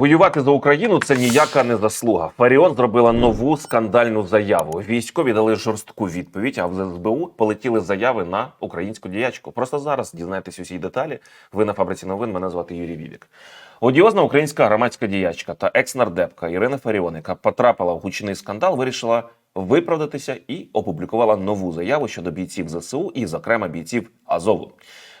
Воювати за Україну це ніяка не заслуга. Фаріон зробила нову скандальну заяву. Військові дали жорстку відповідь, а в СБУ полетіли заяви на українську діячку. Просто зараз дізнаєтесь усі деталі. Ви на фабриці новин. Мене звати Юрій Вівік. Одіозна українська громадська діячка та екс-нардепка Ірина Фаріон, яка потрапила в гучний скандал, вирішила виправдатися і опублікувала нову заяву щодо бійців ЗСУ і, зокрема, бійців Азову.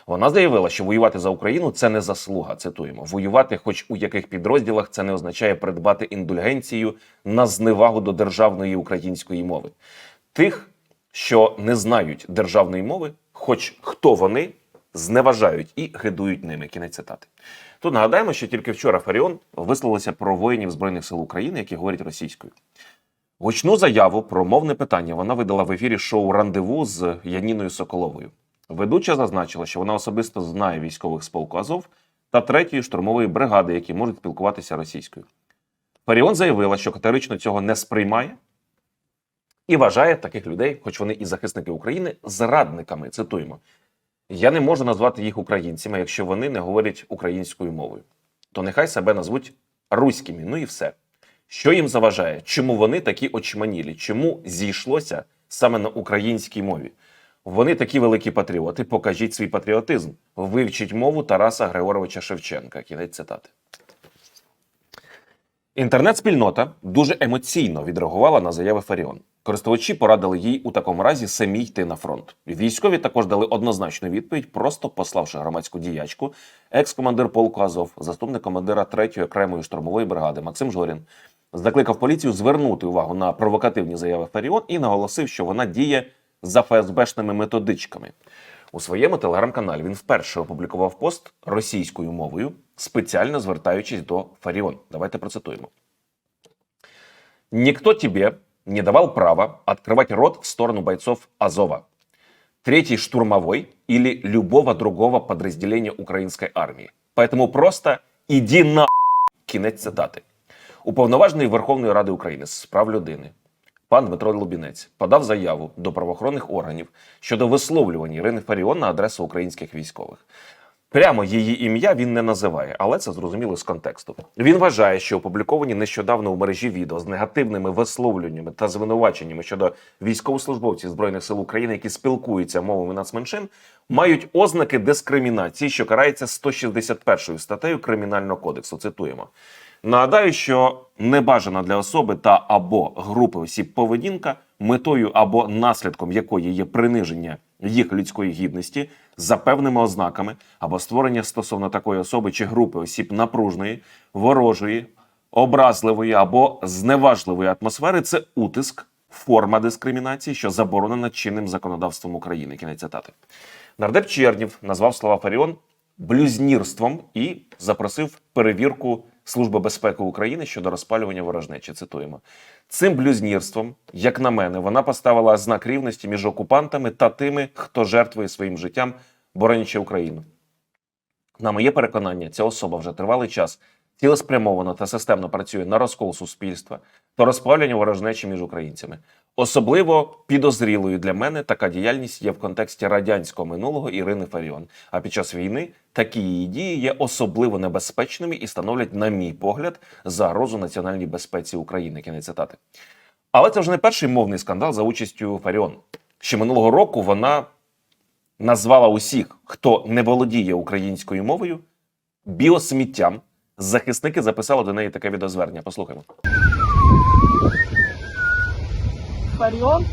Вона заявила, що воювати за Україну це не заслуга. Цитуємо: воювати, хоч у яких підрозділах, це не означає придбати індульгенцію на зневагу до державної української мови. Тих, що не знають державної мови, хоч хто вони, зневажають і гидують ними. Кінець цитати. Тут нагадаємо, що тільки вчора Фаріон висловилася про воїнів збройних сил України, які говорять російською. Гучну заяву про мовне питання вона видала в ефірі шоу Рандеву з Яніною Соколовою. Ведуча зазначила, що вона особисто знає військових з полку Азов та третьої штурмової бригади, які можуть спілкуватися російською. Фаріон заявила, що категорично цього не сприймає і вважає таких людей, хоч вони і захисники України, зрадниками. Цитуємо: я не можу назвати їх українцями, якщо вони не говорять українською мовою. То нехай себе назвуть руськими. Ну і все. Що їм заважає? Чому вони такі очманілі? Чому зійшлося саме на українській мові? Вони такі великі патріоти. Покажіть свій патріотизм. Вивчіть мову Тараса Григоровича Шевченка. Кінець цитати. Інтернет-спільнота дуже емоційно відреагувала на заяви Фаріон. Користувачі порадили їй у такому разі самі йти на фронт. Військові також дали однозначну відповідь, просто пославши громадську діячку, екс-командир полку Азов, заступник командира 3-ї окремої штурмової бригади Максим Жорін, закликав поліцію звернути увагу на провокативні заяви Фаріон і наголосив, що вона діє за ФСБшними методичками. У своєму телеграм-каналі він вперше опублікував пост російською мовою, спеціально звертаючись до Фаріон. Давайте процитуємо. Никто тебе не давал права открывать рот в сторону бойцов Азова, третьей штурмовой или любого другого подразделения украинской армии. Поэтому просто иди на кінець цитати. Уповноважений Верховної Ради України з прав людини пан Дмитро Лубінець подав заяву до правоохоронних органів щодо висловлювання Ірини Фаріон на адресу українських військових. Прямо її ім'я він не називає, але це зрозуміло з контексту. Він вважає, що опубліковані нещодавно у мережі відео з негативними висловлюваннями та звинуваченнями щодо військовослужбовців збройних сил України, які спілкуються мовами нацменшин, мають ознаки дискримінації, що карається 161 статтею Кримінального кодексу. Цитуємо. Нагадаю, що небажана для особи та або групи осіб поведінка, метою або наслідком якої є приниження їх людської гідності за певними ознаками або створення стосовно такої особи чи групи осіб напружної, ворожої, образливої або зневажливої атмосфери це утиск, форма дискримінації, що заборонена чинним законодавством України. Кінець цитати. Нардеп Чернів назвав слова Фаріон блюзнірством і запросив перевірку Служби безпеки України щодо розпалювання ворожнечі. Цитуємо цим блюзнірством, як на мене, вона поставила знак рівності між окупантами та тими, хто жертвує своїм життям, боронячи Україну. На моє переконання, ця особа вже тривалий час цілеспрямовано та системно працює на розкол суспільства та розпалювання ворожнечі між українцями. Особливо підозрілою для мене така діяльність є в контексті радянського минулого Ірини Фаріон. А під час війни такі її дії є особливо небезпечними і становлять, на мій погляд, загрозу національній безпеці України. Кінець цитати. Але це вже не перший мовний скандал за участю Фаріон. Ще минулого року вона назвала усіх, хто не володіє українською мовою, біосміттям. Захисники записали до неї таке відеозвернення. Послухаймо. Фаріон.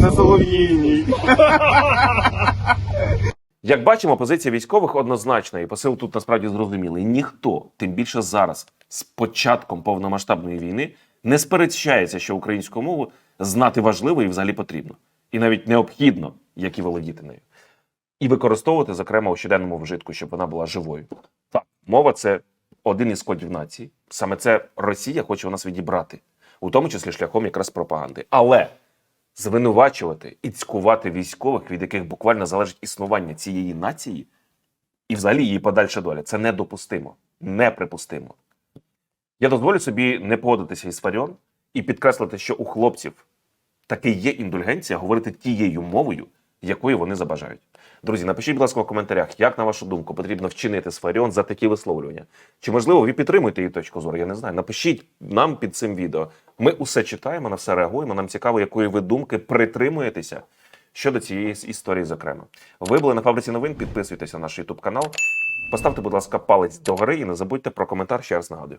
Це Солов'їній. Як бачимо, позиція військових однозначна, і посил тут насправді зрозумілий. Ніхто, тим більше зараз, з початком повномасштабної війни, не сперечається, що українську мову знати важливо і взагалі потрібно, і навіть необхідно, як і володіти нею, і використовувати, зокрема, у щоденному вжитку, щоб вона була живою. Так, мова це один із кодів нації. Саме це Росія хоче у нас відібрати, у тому числі шляхом якраз пропаганди. Але звинувачувати і цькувати військових, від яких буквально залежить існування цієї нації, і взагалі її подальша доля. Це недопустимо, неприпустимо. Я дозволю собі не погодитися із Фаріон і підкреслити, що у хлопців таки є індульгенція говорити тією мовою, якої вони забажають. Друзі, напишіть, будь ласка, в коментарях, як на вашу думку потрібно вчинити з за такі висловлювання. Чи можливо ви підтримуєте її точку зору? Я не знаю. Напишіть нам під цим відео. Ми усе читаємо, на все реагуємо. Нам цікаво, якої ви думки притримуєтеся щодо цієї історії. Зокрема, ви були на фабриці новин. Підписуйтесь на наш YouTube канал. Поставте, будь ласка, палець догори і не забудьте про коментар. Ще раз нагадую.